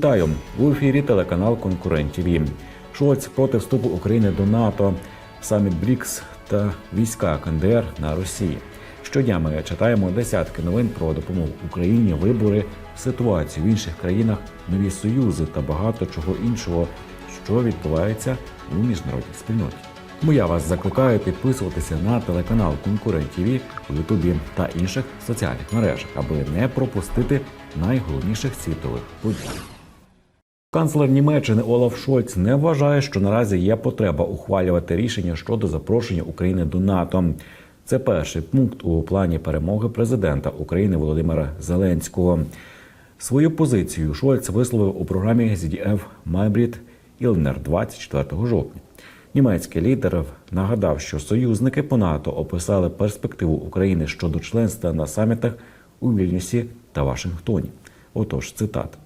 Вітаю в ефірі телеканал Конкурент ТВ. Шольц проти вступу України до НАТО, саміт БРІКС та війська КНДР на Росії. Щодня ми читаємо десятки новин про допомогу Україні, вибори, ситуацію в інших країнах, нові союзи та багато чого іншого, що відбувається у міжнародній спільноті. Тому я вас закликаю підписуватися на телеканал Конкурент ТВ у Ютубі та інших соціальних мережах, аби не пропустити найголовніших світових подій. Канцлер Німеччини Олаф Шольц не вважає, що наразі є потреба ухвалювати рішення щодо запрошення України до НАТО. Це перший пункт у плані перемоги президента України Володимира Зеленського. Свою позицію Шольц висловив у програмі ZDF Майбрід Ілнер 24 жовтня. Німецький лідер нагадав, що союзники по НАТО описали перспективу України щодо членства на самітах у Вільнюсі та Вашингтоні. Отож, цитата.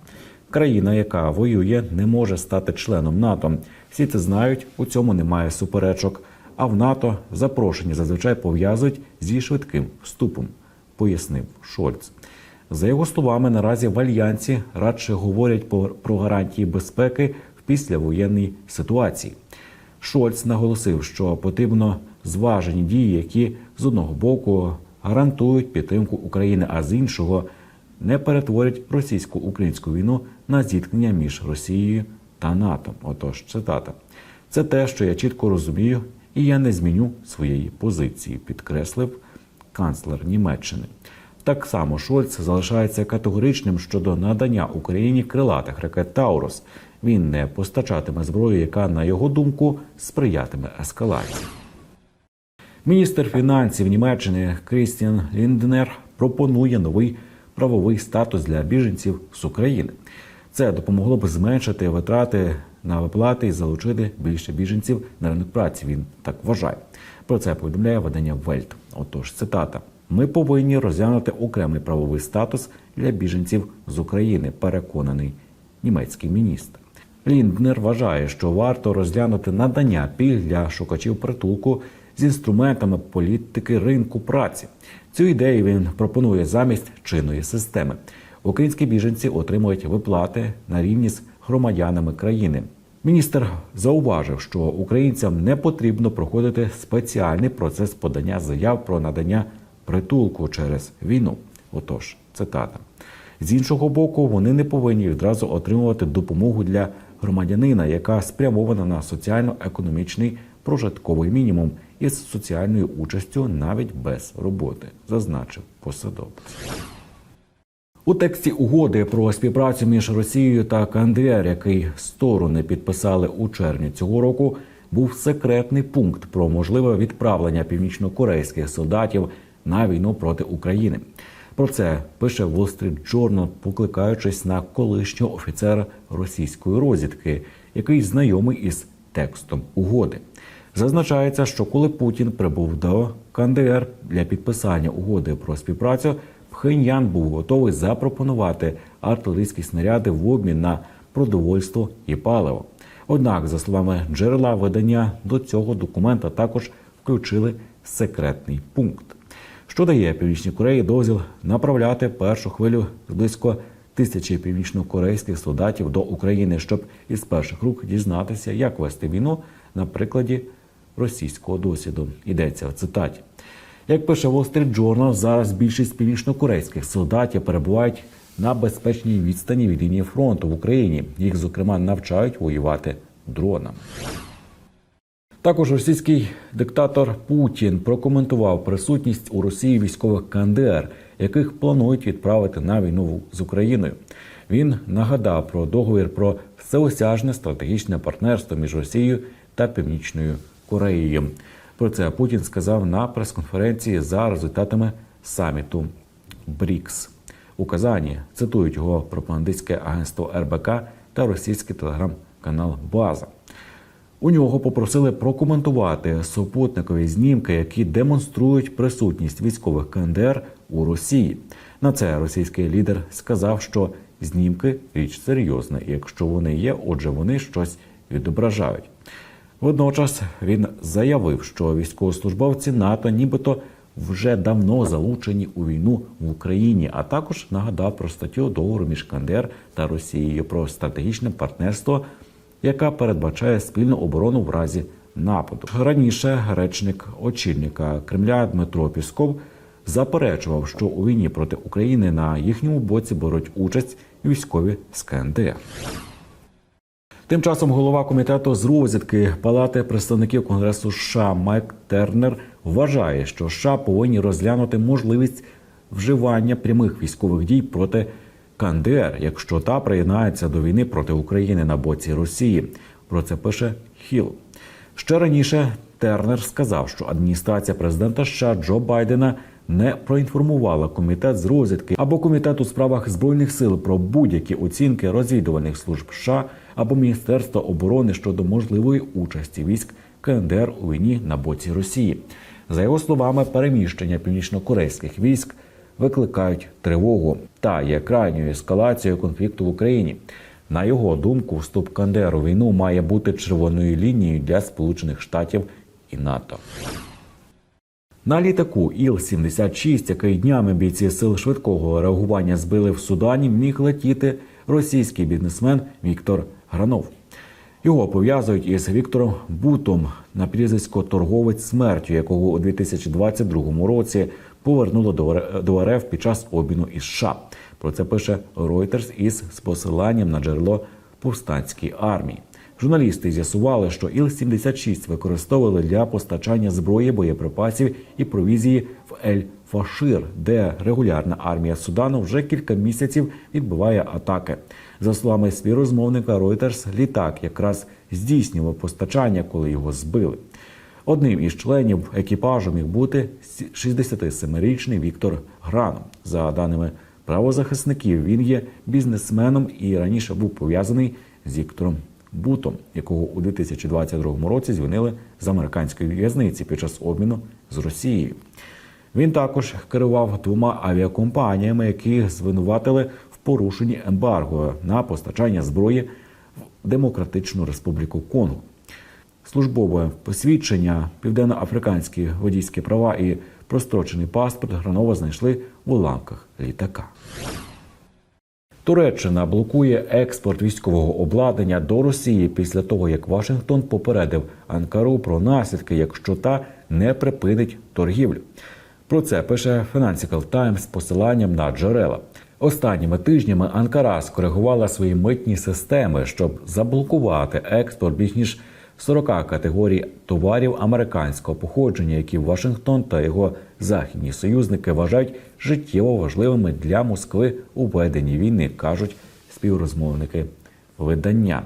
Країна, яка воює, не може стати членом НАТО. Всі це знають, у цьому немає суперечок. А в НАТО запрошення зазвичай пов'язують зі швидким вступом, пояснив Шольц. За його словами, наразі в альянсі радше говорять про гарантії безпеки в післявоєнній ситуації. Шольц наголосив, що потрібно зважені дії, які з одного боку гарантують підтримку України, а з іншого не перетворять російсько-українську війну на зіткнення між Росією та НАТО. Отож, цитата. Це те, що я чітко розумію, і я не зміню своєї позиції, підкреслив канцлер Німеччини. Так само Шольц залишається категоричним щодо надання Україні крилатих ракет Таурус. Він не постачатиме зброю, яка, на його думку, сприятиме ескалації. Міністр фінансів Німеччини Крістіан Лінднер пропонує новий правовий статус для біженців з України. Це допомогло б зменшити витрати на виплати і залучити більше біженців на ринок праці. Він так вважає. Про це повідомляє видання Вельт. Отож, цитата: ми повинні розглянути окремий правовий статус для біженців з України. Переконаний німецький міністр. Лінднер вважає, що варто розглянути надання пільг для шукачів притулку з інструментами політики ринку праці. Цю ідею він пропонує замість чинної системи. Українські біженці отримують виплати на рівні з громадянами країни. Міністр зауважив, що українцям не потрібно проходити спеціальний процес подання заяв про надання притулку через війну. Отож, цитата. З іншого боку, вони не повинні відразу отримувати допомогу для громадянина, яка спрямована на соціально-економічний прожитковий мінімум із соціальною участю навіть без роботи, зазначив посадовець. У тексті угоди про співпрацю між Росією та КНДР, який сторони підписали у червні цього року, був секретний пункт про можливе відправлення північнокорейських солдатів на війну проти України. Про це пише Wall Street Journal, покликаючись на колишнього офіцера російської розвідки, який знайомий із текстом угоди. Зазначається, що коли Путін прибув до КНДР для підписання угоди про співпрацю, Пхеньян був готовий запропонувати артилерійські снаряди в обмін на продовольство і паливо. Однак, за словами джерела видання, до цього документа також включили секретний пункт, що дає Північній Кореї дозвіл направляти першу хвилю близько тисячі північнокорейських солдатів до України, щоб із перших рук дізнатися, як вести війну на прикладі російського досвіду. Йдеться в цитаті. Як пише Wall Street Journal, зараз більшість північнокорейських солдатів перебувають на безпечній відстані від лінії фронту в Україні. Їх, зокрема, навчають воювати дронами. Також російський диктатор Путін прокоментував присутність у Росії військових КНДР, яких планують відправити на війну з Україною. Він нагадав про договір про всеосяжне стратегічне партнерство між Росією та Північною Кореєю. Про це Путін сказав на прес-конференції за результатами саміту БРІКС. У Казані цитують його пропагандистське агентство РБК та російський телеграм-канал База. У нього попросили прокоментувати супутникові знімки, які демонструють присутність військових КНДР у Росії. На це російський лідер сказав, що знімки річ серйозна, і якщо вони є, отже, вони щось відображають. Водночас він заявив, що військовослужбовці НАТО нібито вже давно залучені у війну в Україні, а також нагадав про статтю договору між КНДР та Росією про стратегічне партнерство, яка передбачає спільну оборону в разі нападу. Раніше речник очільника Кремля Дмитро Пісков заперечував, що у війні проти України на їхньому боці беруть участь військові з КНДР. Тим часом голова комітету з розвідки Палати представників Конгресу США Майк Тернер вважає, що США повинні розглянути можливість вживання прямих військових дій проти КНДР, якщо та приєднається до війни проти України на боці Росії. Про це пише Хіл. Ще раніше Тернер сказав, що адміністрація президента США Джо Байдена не проінформувала комітет з розвідки або комітет у справах збройних сил про будь-які оцінки розвідувальних служб США або Міністерства оборони щодо можливої участі військ КНДР у війні на боці Росії. За його словами, переміщення північнокорейських військ викликають тривогу та є крайньою ескалацією конфлікту в Україні. На його думку, вступ КНДР у війну має бути червоною лінією для Сполучених Штатів і НАТО. На літаку Іл-76, який днями бійці сил швидкого реагування збили в Судані, міг летіти російський бізнесмен Віктор Гранов. Його пов'язують із Віктором Бутом на прізвисько торговець смертю, якого у 2022 році повернуло до РФ під час обміну із США. Про це пише Reuters із посиланням на джерело повстанської армії. Журналісти з'ясували, що Іл-76 використовували для постачання зброї, боєприпасів і провізії в Ель-Фашир, де регулярна армія Судану вже кілька місяців відбиває атаки. За словами співрозмовника Reuters, літак якраз здійснював постачання, коли його збили. Одним із членів екіпажу міг бути 67-річний Віктор Граном. За даними правозахисників, він є бізнесменом і раніше був пов'язаний з Віктором Бутом, якого у 2022 році звільнили з американської в'язниці під час обміну з Росією. Він також керував двома авіакомпаніями, які звинуватили в порушенні ембарго на постачання зброї в Демократичну Республіку Конго. Службове посвідчення, південноафриканські водійські права і прострочений паспорт Гранова знайшли в уламках літака. Туреччина блокує експорт військового обладнання до Росії після того, як Вашингтон попередив Анкару про наслідки, якщо та не припинить торгівлю. Про це пише Financial Times з посиланням на джерела. Останніми тижнями Анкара скоригувала свої митні системи, щоб заблокувати експорт більш ніж 40 категорій товарів американського походження, які Вашингтон та його західні союзники вважають життєво важливими для Москви у веденні війни, кажуть співрозмовники видання.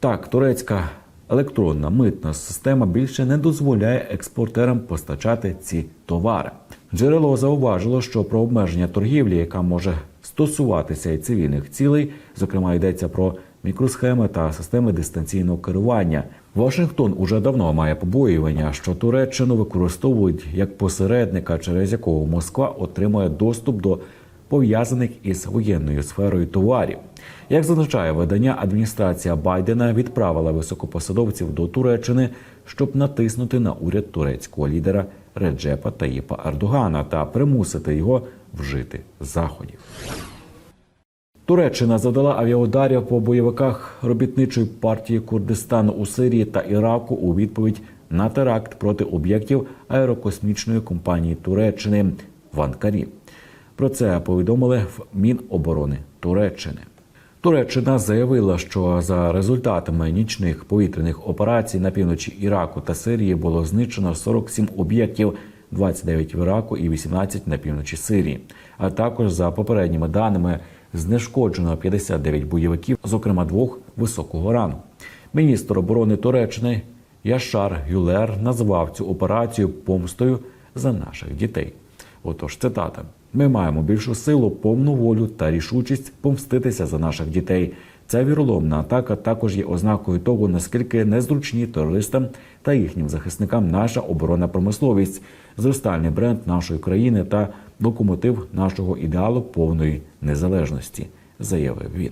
Так, турецька електронна митна система більше не дозволяє експортерам постачати ці товари. Джерело зауважило, що про обмеження торгівлі, яка може стосуватися і цивільних цілей, зокрема йдеться про мікросхеми та системи дистанційного керування. Вашингтон уже давно має побоювання, що Туреччину використовують як посередника, через якого Москва отримує доступ до пов'язаних із воєнною сферою товарів. Як зазначає видання, адміністрація Байдена відправила високопосадовців до Туреччини, щоб натиснути на уряд турецького лідера Реджепа Таїпа Ердогана та примусити його вжити заходів. Туреччина завдала авіаударів по бойовиках робітничої партії Курдистану у Сирії та Іраку у відповідь на теракт проти об'єктів аерокосмічної компанії Туреччини в Анкарі. Про це повідомили в Міноборони Туреччини. Туреччина заявила, що за результатами нічних повітряних операцій на півночі Іраку та Сирії було знищено 47 об'єктів, 29 в Іраку і 18 на півночі Сирії. А також за попередніми даними знешкоджено 59 бойовиків, зокрема двох високого рану. Міністр оборони Туреччини Яшар Гюлер назвав цю операцію помстою за наших дітей. Отож, цитата: ми маємо більшу силу, повну волю та рішучість помститися за наших дітей. Ця віроломна атака також є ознакою того, наскільки незручні терористам та їхнім захисникам наша оборонна промисловість, зростальний бренд нашої країни та локомотив нашого ідеалу повної незалежності, заявив він.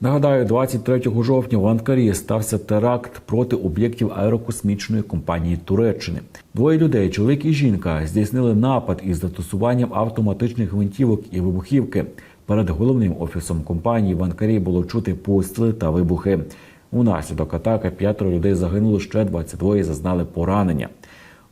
Нагадаю, 23 жовтня в Анкарі стався теракт проти об'єктів аерокосмічної компанії Туреччини. Двоє людей, чоловік і жінка, здійснили напад із застосуванням автоматичних гвинтівок і вибухівки. Перед головним офісом компанії в Анкарі було чути постріли та вибухи. Унаслідок атаки п'ятеро людей загинуло, ще 22 зазнали поранення.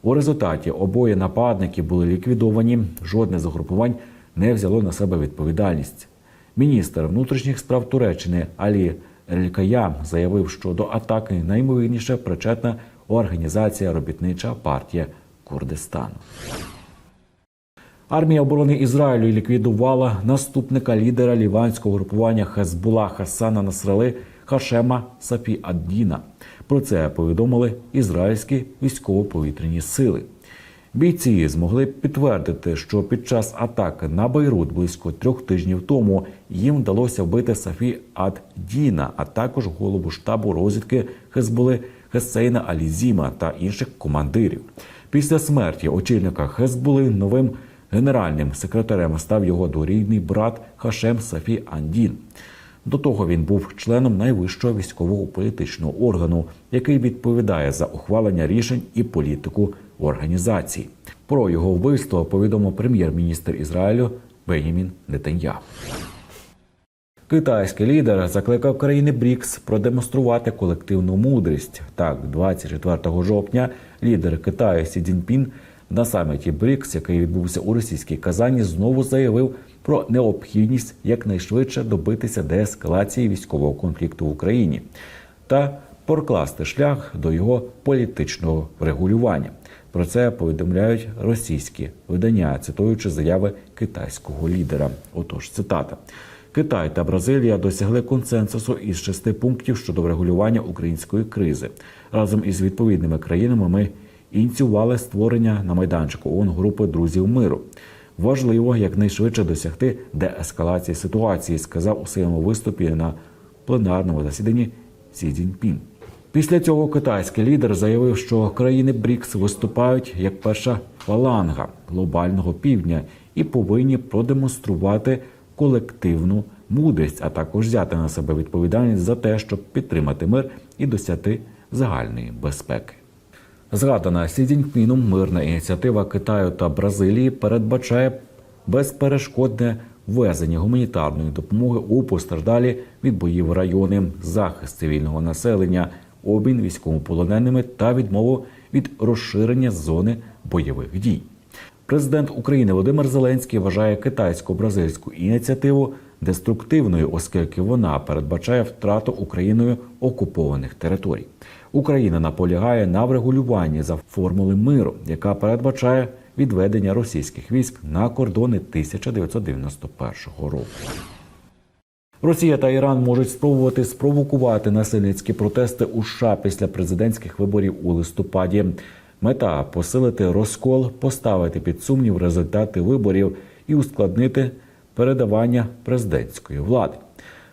У результаті обоє нападники були ліквідовані. Жодне з угрупувань не взяло на себе відповідальність. Міністр внутрішніх справ Туреччини Алі Елькая заявив, що до атаки наймовірніше причетна організація Робітнича партія Курдистану. Армія оборони Ізраїлю ліквідувала наступника лідера ліванського групування Хезбула Хасана Насрали Хашема Сафі Аддіна. Про це повідомили ізраїльські військово-повітряні сили. Бійці змогли підтвердити, що під час атаки на Бейрут близько трьох тижнів тому їм вдалося вбити Сафі Ад-Діна, а також голову штабу розвідки Хезболи Хесейна Алізіма та інших командирів. Після смерті очільника Хезболи новим генеральним секретарем став його дворідний брат Хашем Сафі Андін. До того він був членом найвищого військового політичного органу, який відповідає за ухвалення рішень і політику організації. Про його вбивство повідомив прем'єр-міністр Ізраїлю Бенямін Нетаньяху. Китайський лідер закликав країни БРІКС продемонструвати колективну мудрість. Так, 24 жовтня лідер Китаю Сі Цзіньпін на саміті БРІКС, який відбувся у російській Казані, знову заявив про необхідність якнайшвидше добитися деескалації військового конфлікту в Україні та прокласти шлях до його політичного врегулювання. Про це повідомляють російські видання, цитуючи заяви китайського лідера. Отож, цитата. Китай та Бразилія досягли консенсусу із шести пунктів щодо врегулювання української кризи. Разом із відповідними країнами ми ініціювали створення на майданчику ООН групи друзів миру. Важливо якнайшвидше досягти деескалації ситуації, сказав у своєму виступі на пленарному засіданні Сі Цзіньпін. Після цього китайський лідер заявив, що країни БРІКС виступають як перша фаланга глобального півдня і повинні продемонструвати колективну мудрість, а також взяти на себе відповідальність за те, щоб підтримати мир і досягти загальної безпеки. Згадана Сі мирна ініціатива Китаю та Бразилії передбачає безперешкодне ввезення гуманітарної допомоги у постраждалі від боїв райони, захист цивільного населення, обмін військовополоненими та відмову від розширення зони бойових дій. Президент України Володимир Зеленський вважає китайсько-бразильську ініціативу деструктивною, оскільки вона передбачає втрату Україною окупованих територій. Україна наполягає на врегулюванні за формули миру, яка передбачає відведення російських військ на кордони 1991 року. Росія та Іран можуть спробувати спровокувати насильницькі протести у США після президентських виборів у листопаді. Мета посилити розкол, поставити під сумнів результати виборів і ускладнити передавання президентської влади.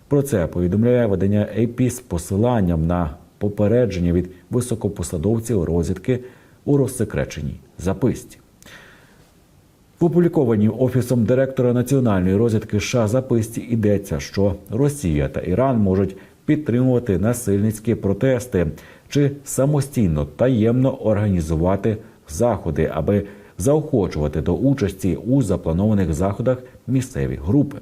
Про це повідомляє видання AP з посиланням на попередження від високопосадовців розвідки у розсекреченій записці. В опублікованій офісом директора національної розвідки США записці йдеться, що Росія та Іран можуть підтримувати насильницькі протести чи самостійно таємно організувати заходи, аби заохочувати до участі у запланованих заходах місцеві групи.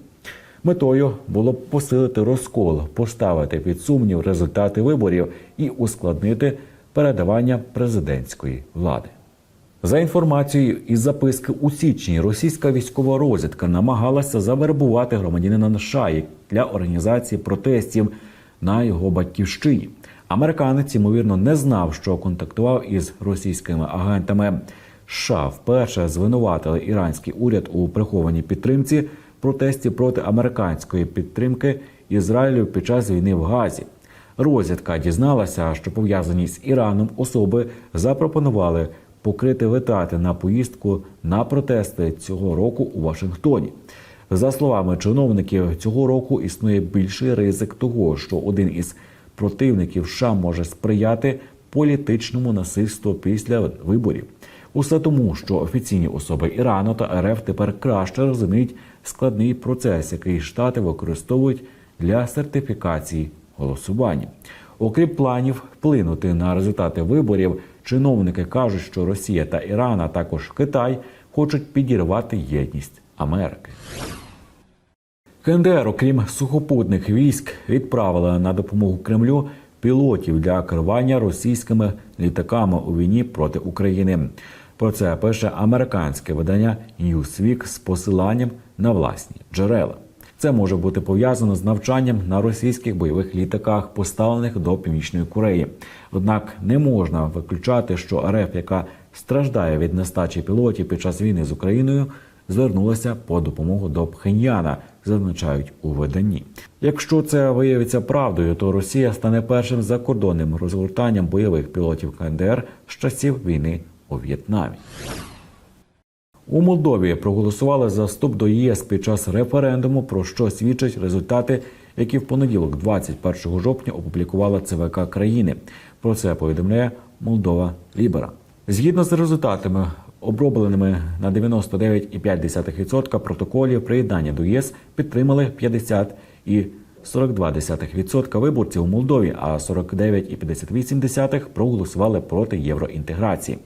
Метою було б посилити розкол, поставити під сумнів результати виборів і ускладнити передавання президентської влади. За інформацією із записки у січні, російська військова розвідка намагалася завербувати громадянина США для організації протестів на його батьківщині. Американець ймовірно не знав, що контактував із російськими агентами. США вперше звинуватили іранський уряд у прихованій підтримці протестів проти американської підтримки Ізраїлю під час війни в Газі. Розвідка дізналася, що пов'язані з Іраном особи запропонували покрити витрати на поїздку на протести цього року у Вашингтоні. За словами чиновників, цього року існує більший ризик того, що один із противників США може сприяти політичному насильству після виборів. Усе тому, що офіційні особи Ірану та РФ тепер краще розуміють складний процес, який штати використовують для сертифікації голосування. Окрім планів вплинути на результати виборів, чиновники кажуть, що Росія та Іран, а також Китай хочуть підірвати єдність Америки. КНДР, окрім сухопутних військ, відправила на допомогу Кремлю пілотів для керування російськими літаками у війні проти України. Про це пише американське видання Newsweek з посиланням на власні джерела. Це може бути пов'язано з навчанням на російських бойових літаках, поставлених до північної Кореї. Однак не можна виключати, що РФ, яка страждає від нестачі пілотів під час війни з Україною, звернулася по допомогу до Пхеньяна, зазначають у виданні. Якщо це виявиться правдою, то Росія стане першим закордонним розгортанням бойових пілотів КНДР з часів війни у В'єтнамі. У Молдові проголосували за вступ до ЄС під час референдуму, про що свідчать результати, які в понеділок, 21 жовтня, опублікувала ЦВК країни. Про це повідомляє Молдова Лібера. Згідно з результатами, обробленими на 99,5% протоколів приєднання до ЄС підтримали 50 і 42% виборців у Молдові, а 49,58% проголосували проти євроінтеграції.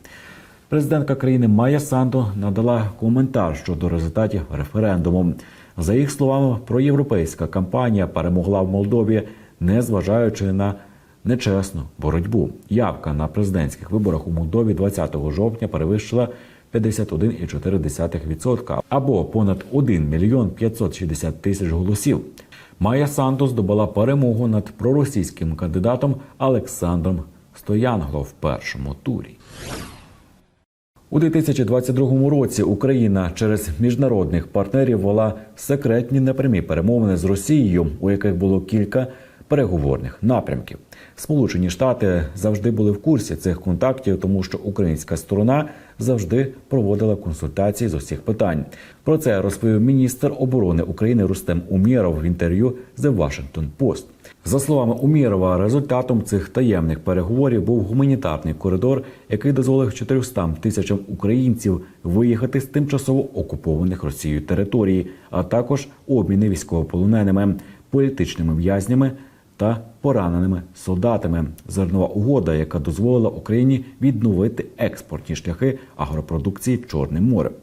Президентка країни Майя Санду надала коментар щодо результатів референдуму. За їх словами, проєвропейська кампанія перемогла в Молдові, не зважаючи на нечесну боротьбу. Явка на президентських виборах у Молдові 20 жовтня перевищила 51,4% або понад 1 мільйон 560 тисяч голосів. Майя Санду здобула перемогу над проросійським кандидатом Олександром Стоянгло в першому турі. У 2022 році Україна через міжнародних партнерів вела секретні непрямі перемовини з Росією, у яких було кілька переговорних напрямків. Сполучені Штати завжди були в курсі цих контактів, тому що українська сторона завжди проводила консультації з усіх питань. Про це розповів міністр оборони України Рустем Умєров в інтерв'ю The Washington Post. За словами Умєрова, результатом цих таємних переговорів був гуманітарний коридор, який дозволив 400 тисячам українців виїхати з тимчасово окупованих Росією територій, а також обміни військовополоненими, політичними в'язнями та пораненими солдатами. Зернова угода, яка дозволила Україні відновити експортні шляхи агропродукції Чорним морем.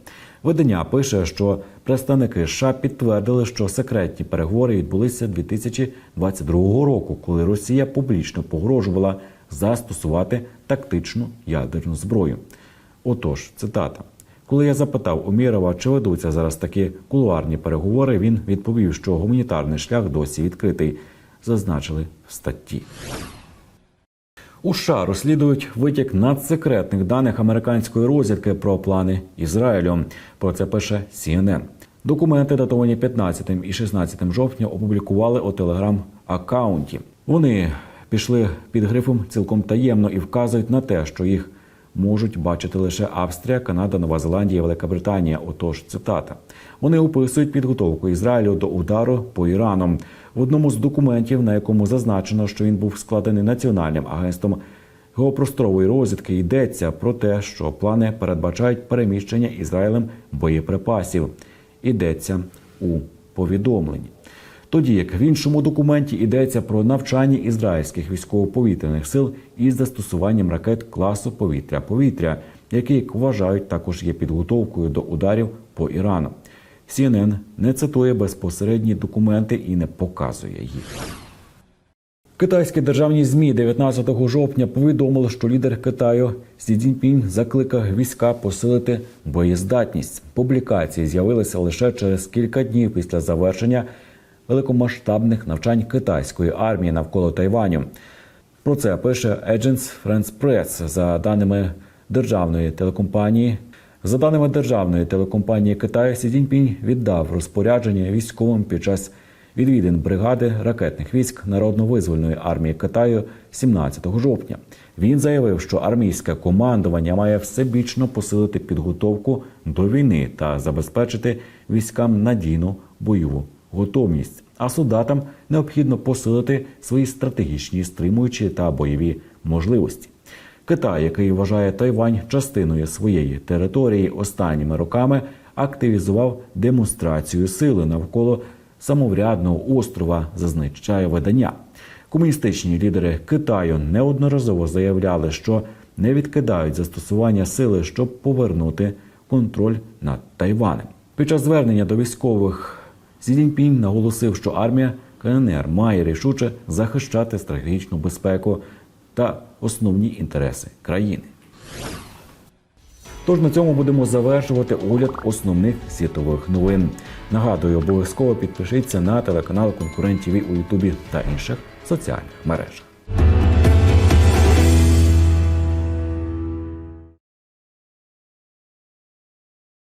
Видання пише, що представники США підтвердили, що секретні переговори відбулися 2022 року, коли Росія публічно погрожувала застосувати тактичну ядерну зброю. Отож, цитата. Коли я запитав Умірова, чи ведуться зараз такі кулуарні переговори, він відповів, що гуманітарний шлях досі відкритий, зазначили в статті. У США розслідують витік надсекретних даних американської розвідки про плани Ізраїлю. Про це пише CNN. Документи, датовані 15 і 16 жовтня, опублікували у телеграм-аккаунті. Вони пішли під грифом цілком таємно і вказують на те, що їх можуть бачити лише Австрія, Канада, Нова Зеландія, Велика Британія. Отож, цитата. Вони описують підготовку Ізраїлю до удару по Ірану. В одному з документів, на якому зазначено, що він був складений національним агентством геопросторової розвідки, йдеться про те, що плани передбачають переміщення Ізраїлем боєприпасів. Йдеться у повідомленні. Тоді як в іншому документі йдеться про навчання ізраїльських військово-повітряних сил із застосуванням ракет класу повітря-повітря, які як вважають також є підготовкою до ударів по Ірану. CNN не цитує безпосередні документи і не показує їх. Китайські державні змі 19 жовтня повідомили, що лідер Китаю Сі Цзіньпінь закликав війська посилити боєздатність. Публікації з'явилися лише через кілька днів після завершення великомасштабних навчань китайської армії навколо Тайваню. Про це пише Agence France Press за даними державної телекомпанії. За даними державної телекомпанії Китаю, Сі Цзіньпінь віддав розпорядження військовим під час відвідин бригади ракетних військ Народно-визвольної армії Китаю 17 жовтня. Він заявив, що армійське командування має всебічно посилити підготовку до війни та забезпечити військам надійну бойову готовність. А солдатам необхідно посилити свої стратегічні стримуючі та бойові можливості. Китай, який вважає Тайвань частиною своєї території, останніми роками активізував демонстрацію сили навколо самоврядного острова, зазначає видання. Комуністичні лідери Китаю неодноразово заявляли, що не відкидають застосування сили, щоб повернути контроль над Тайванем. Під час звернення до військових Сі Цзіньпінь наголосив, що армія КНР має рішуче захищати стратегічну безпеку та основні інтереси країни. Тож на цьому будемо завершувати огляд основних світових новин. Нагадую, обов'язково підпишіться на телеканал Конкурент ТВ у Ютубі та інших соціальних мережах.